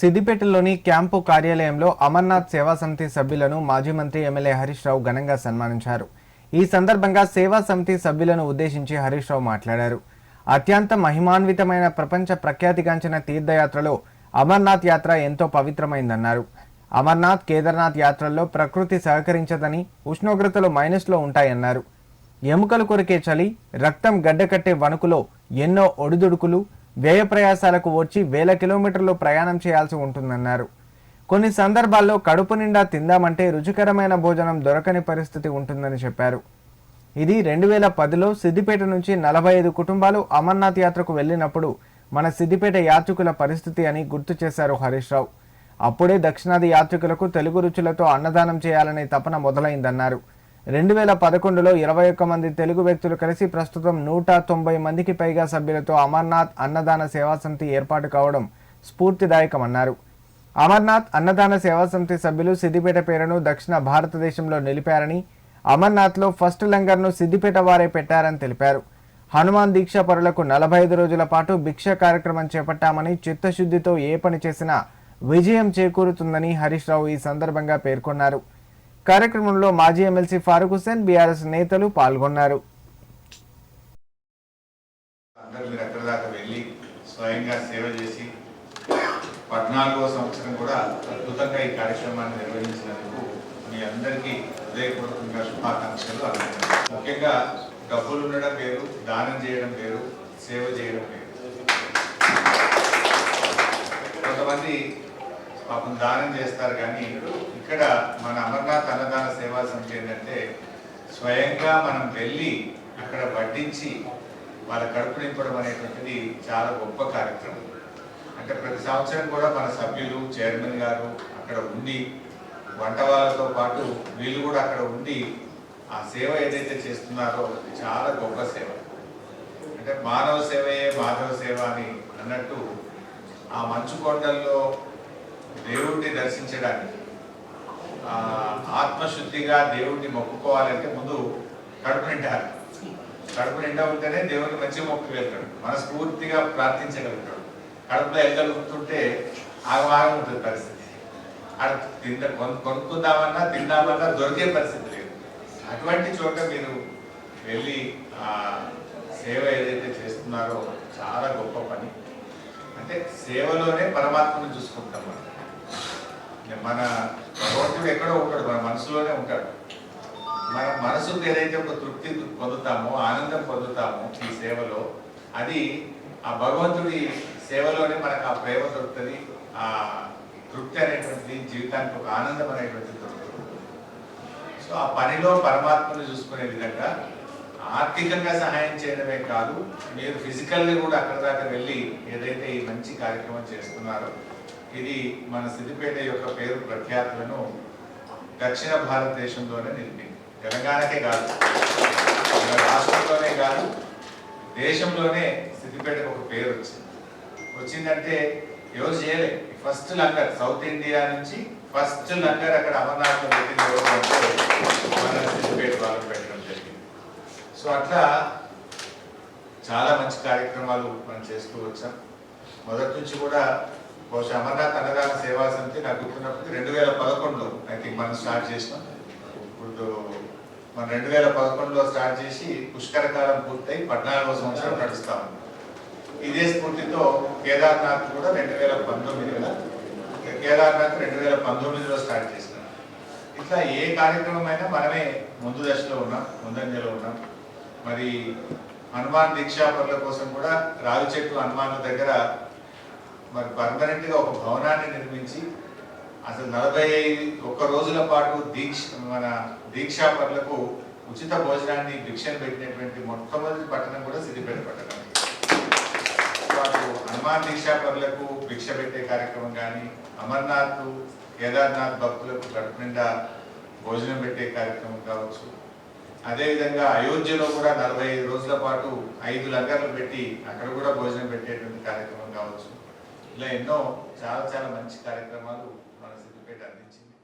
సిద్దిపేటలోని camp కార్యాలయంలో అమర్నాథ్ సేవా సమితి సభ్యులను మాజీ మంత్రి ఎమ్మెల్యే హరీష్ రావు ఘనంగా సన్మానించారు. ఈ సందర్భంగా సేవా సమితి సభ్యులను ఉద్దేశించి హరీష్ రావు మాట్లాడారు. అత్యంత మహిమాన్వితమైన ప్రపంచ ప్రఖ్యాతిగాంచిన తీర్థయాత్రలో అమర్నాథ్ యాత్ర ఎంతో పవిత్రమైందన్నారు. అమర్నాథ్ కేదార్నాథ్ యాత్రల్లో ప్రకృతి సహకరించదని ఉష్ణోగ్రతలు మైనస్లో ఉంటాయన్నారు. ఎముకలు కొరికే చలి రక్తం గడ్డకట్టే వణుకులో ఎన్నో ఒడిదుడుకులు వ్యయ ప్రయాసాలకు వచ్చి వేల కిలోమీటర్లు ప్రయాణం చేయాల్సి ఉంటుందన్నారు. కొన్ని సందర్భాల్లో కడుపు నిండా తిందామంటే రుచికరమైన భోజనం దొరకని పరిస్థితి ఉంటుందని చెప్పారు. ఇది రెండు వేల పదిలో సిద్దిపేట నుంచి నలభై ఐదు కుటుంబాలు అమర్నాథ్ యాత్రకు వెళ్ళినప్పుడు మన సిద్దిపేట యాత్రికుల పరిస్థితి అని గుర్తు చేశారు హరీష్ రావు. అప్పుడే దక్షిణాది యాత్రికులకు తెలుగు రుచులతో అన్నదానం చేయాలనే తపన మొదలైందన్నారు. రెండు వేల పదకొండులో ఇరవై ఒక్క మంది తెలుగు వ్యక్తులు కలిసి ప్రస్తుతం నూట తొంభై మందికి పైగా సభ్యులతో అమర్నాథ్ అన్నదాన సేవా సమితి ఏర్పాటు కావడం స్ఫూర్తిదాయకమన్నారు. అమర్నాథ్ అన్నదాన సేవా సమితి సభ్యులు సిద్దిపేట పేరును దక్షిణ భారతదేశంలో నిలిపారని అమర్నాథ్లో ఫస్ట్ లంగర్ను సిద్దిపేట వారే పెట్టారని తెలిపారు. హనుమాన్ దీక్ష పరులకు నలభై ఐదు రోజుల పాటు భిక్ష కార్యక్రమం చేపట్టామని చిత్తశుద్ధితో ఏ పని చేసినా విజయం చేకూరుతుందని హరీష్ రావు ఈ సందర్భంగా పేర్కొన్నారు. కార్యక్రమంలో మాజీ ఎమ్మెల్సీ ఫారూక్ హుస్సేన్ బీఆర్ఎస్ నేతలు పాల్గొన్నారు. వెళ్ళి స్వయంగా సేవ చేసి పద్నాలుగో సంవత్సరం కూడా అద్భుతంగా ఈ కార్యక్రమాన్ని నిర్వహించినందుకు మీ అందరికీ హృదయపూర్వకంగా శుభాకాంక్షలు ముఖ్యంగా డబ్బులు ఉండడం వేరు దానం చేయడం వేరు సేవ చేయడం వేరు. కొంతమంది పాపం దానం చేస్తారు కానీ ఇక్కడ మన అమర్నాథ్ అన్నదాన సేవా సమితి ఏంటంటే స్వయంగా మనం వెళ్ళి అక్కడ వడ్డించి వాళ్ళ కడుపు నింపడం అనేటువంటిది చాలా గొప్ప కార్యక్రమం. అంటే ప్రతి సంవత్సరం కూడా మన సభ్యులు చైర్మన్ గారు అక్కడ ఉండి వంట వాళ్ళతో పాటు వీళ్ళు కూడా అక్కడ ఉండి ఆ సేవ ఏదైతే చేస్తున్నారో చాలా గొప్ప సేవ. అంటే మానవ సేవయే మాధవ సేవ అని అన్నట్టు ఆ మంచు కొండల్లో దేవుణ్ణి దర్శించడానికి. ఆత్మశుద్ధిగా దేవుణ్ణి మొక్కుకోవాలంటే ముందు కడుపు నిండాలి కడుపు నిండా ఉంటేనే దేవుని మంచి మొక్కు వెళ్తాడు మనస్ఫూర్తిగా ప్రార్థించగలుగుతాడు. కడుపులో వెళ్ళగలుగుతుంటే ఆగమాగం ఉంటుంది పరిస్థితి. అక్కడ తింద కొనుక్కుందామన్నా తిందామన్నా దొరికే పరిస్థితి లేదు. అటువంటి చోట మీరు వెళ్ళి ఆ సేవ ఏదైతే చేస్తున్నారో చాలా గొప్ప పని. అంటే సేవలోనే పరమాత్మను చూసుకుంటాం మనం. మన భగవంతుడు ఎక్కడో ఉంటాడు మన మనసులోనే ఉంటాడు. మన మనసుకు ఏదైతే ఒక తృప్తి పొందుతామో ఆనందం పొందుతామో ఈ సేవలో అది ఆ భగవంతుడి సేవలోనే మనకు ఆ ప్రేమ దొరుకుతుంది ఆ తృప్తి అనేటువంటిది జీవితానికి ఒక ఆనందం అనేటువంటిది దొరుకుతుంది. సో ఆ పనిలో పరమాత్మను చూసుకునే విధంగా ఆర్థికంగా సహాయం చేయడమే కాదు మీరు ఫిజికల్గా కూడా అక్కడ దాకా వెళ్ళి ఏదైతే ఈ మంచి కార్యక్రమం చేస్తున్నారో ఇది మన సిద్దిపేట యొక్క పేరు ప్రఖ్యాతులను దక్షిణ భారతదేశంలోనే నిలిపింది తెలంగాణకే కాదు మన రాష్ట్రంలోనే కాదు దేశంలోనే సిద్దిపేటకు ఒక పేరు వచ్చింది. వచ్చిందంటే ఎవరు చేయలే? ఫస్ట్ లంగర్ సౌత్ ఇండియా నుంచి ఫస్ట్ లంగర్ అక్కడ అమర్నాథ్లో పెట్టింది ఎవరు అంటే మన సిద్దిపేట వాళ్ళు పెట్టడం జరిగింది. సో అట్లా చాలా మంచి కార్యక్రమాలు మనం చేస్తూ వచ్చాం. మొదటి నుంచి కూడా బహుశా అమర్నాథ్ అన్నదాన సేవా సమితి నాకు గుర్తున్నప్పుడు రెండు వేల పదకొండులో ఐ థింక్ మనం స్టార్ట్ చేసినాం. ఇప్పుడు మనం రెండు వేల పదకొండులో స్టార్ట్ చేసి పుష్కర కాలం పూర్తయి పద్నాలుగో సంవత్సరం నడుస్తా ఉంది. ఇదే స్ఫూర్తితో కేదార్నాథ్ కూడా రెండు వేల పంతొమ్మిది కేదార్నాథ్ రెండు వేల పంతొమ్మిదిలో స్టార్ట్ చేసినాం. ఇట్లా ఏ కార్యక్రమం అయినా మనమే ముందు దశలో ఉన్నాం ముందంజలో ఉన్నాం. మరి హనుమాన్ దీక్షాపరుల కోసం కూడా రావి చెట్టు హనుమాన్ల దగ్గర మరి పర్మనెంట్గా ఒక భవనాన్ని నిర్మించి అసలు నలభై ఒక్క రోజుల పాటు దీక్ష మన దీక్షాపరులకు ఉచిత భోజనాన్ని భిక్షను పెట్టినటువంటి మొట్టమొదటి పట్టణం కూడా సిద్దిపేట పట్టణం. వారు హనుమాన్ దీక్షాపరులకు భిక్ష పెట్టే కార్యక్రమం కానీ అమర్నాథ్ కేదార్నాథ్ భక్తులకు కడుపు నిండా భోజనం పెట్టే కార్యక్రమం కావచ్చు. అదేవిధంగా అయోధ్యలో కూడా నలభై ఐదు రోజుల పాటు ఐదు లంగర్లు పెట్టి అక్కడ కూడా భోజనం పెట్టేటువంటి కార్యక్రమం కావచ్చు. ఇలా ఎన్నో చాలా చాలా మంచి కార్యక్రమాలు మన సిద్దిపేట అందించింది.